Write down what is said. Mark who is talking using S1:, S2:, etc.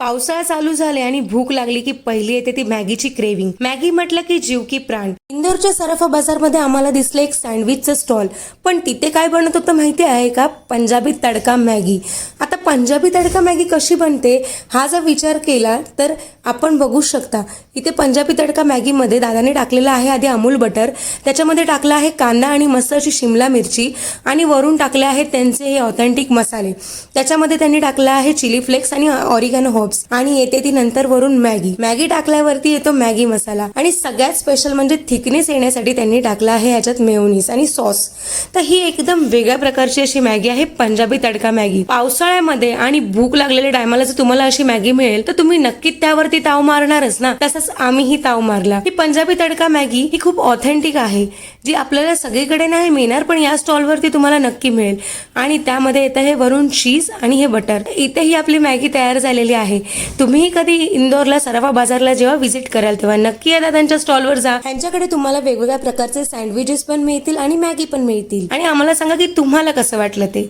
S1: पावसाळा चालू झाले आणि भूक लागली की पहिली येते ती मॅगीची क्रेविंग. मॅगी म्हटलं की जीव की प्राण. इंदोरच्या सरफा बाजारमध्ये आम्हाला दिसलं एक सँडविचचं स्टॉल. पण तिथे काय बनत होतं माहिती आहे का? पंजाबी तडका मॅगी. पंजाबी तडका मॅगी कशी बनते हा जर विचार केला तर आपण बघू शकता. इथे पंजाबी तडका मॅगीमध्ये दादाने टाकलेलं आहे आधी अमूल बटर त्याच्यामध्ये टाकलं आहे कांदा आणि मस्त अशी शिमला मिरची आणि वरून टाकले आहेत त्यांचे हे ऑथेंटिक मसाले. त्याच्यामध्ये त्यांनी टाकलं आहे चिली फ्लेक्स आणि ऑरिगॅनो हॉब्स आणि येते ती नंतर वरून मॅगी. मॅगी टाकल्यावरती येतो मॅगी मसाला. आणि सगळ्यात स्पेशल म्हणजे थिकनेस येण्यासाठी त्यांनी टाकलं आहे ह्याच्यात मेओनीस आणि सॉस तर ही एकदम वेगळ्या प्रकारची अशी मॅगी आहे पंजाबी तडका मॅगी. पावसाळ्यामध्ये आणि भूक लागलेल्या टायमाला जर तुम्हाला अशी मॅगी मिळेल तर तुम्ही नक्कीच त्यावरती ताव मारणारच ना. तसंच आम्हीही ताव मारला. ही पंजाबी तडका मॅगी ही खूप ऑथेंटिक आहे जी आपल्याला सगळीकडे नाही मिळणार पण या स्टॉलवरती तुम्हाला नक्की मिळेल. आणि त्यामध्ये येतं हे वरून चीज आणि हे बटर. इथे ही आपली मॅगी तयार झालेली आहे. तुम्हीही कधी इंदोरला सराफा बाजारला जेव्हा व्हिजिट कराल तेव्हा नक्की आता त्यांच्या स्टॉलवर जा. त्यांच्याकडे तुम्हाला वेगवेगळ्या प्रकारचे सँडविचेस पण मिळतील आणि मॅगी पण मिळतील. आणि आम्हाला सांगा की तुम्हाला कसं वाटलं ते.